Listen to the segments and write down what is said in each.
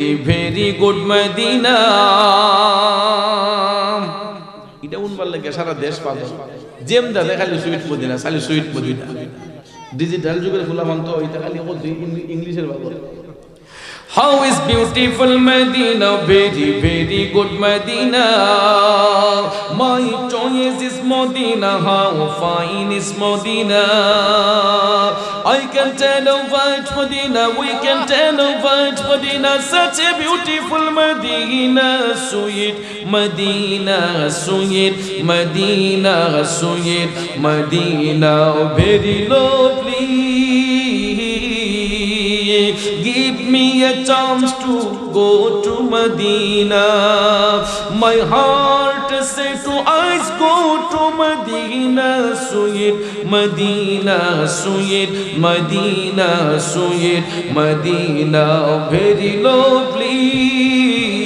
Very good Medina এটা উনবার লাগে সারা দেশ পাগল। জেম দা খালি সুইট মদিনা খালি সুইট মদিনা। ডিজিটাল যুগের ফুলামান তো এটা খালি বলতে ইংলিশের পাগল। How is beautiful Medina, very, very good Medina. My choice is Medina, is Medina. I can tell about Medina, we can tell about Medina, such a beautiful Medina, sweet Medina, sweet Medina, sweet Medina, oh, very lovely. Give me a chance to go to Medina. My heart say to eyes go to Medina, sweet Medina, sweet Medina, sweet Medina, very lovely.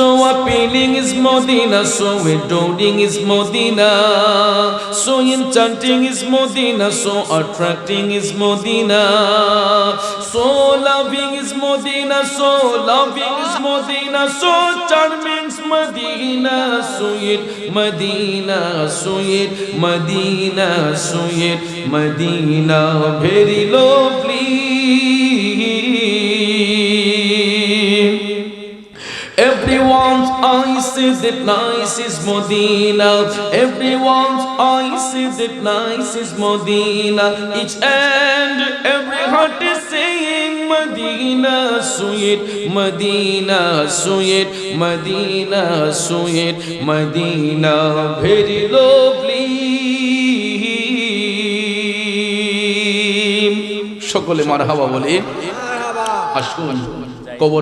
So appealing is Modena, so adoring is Modena, so enchanting is Modena, so attracting is Modena, so loving is Modena, so loving is Modena, so charming is Medina, sweet Medina, sweet Medina, sweet Medina, very lovely. Say that nice is Medina. Everyone's eyes say that nice is Medina. Each and every heart is saying Medina, sweet Medina, sweet Medina, sweet Medina, very lovely. সকলে মারহাবা বলে আসুন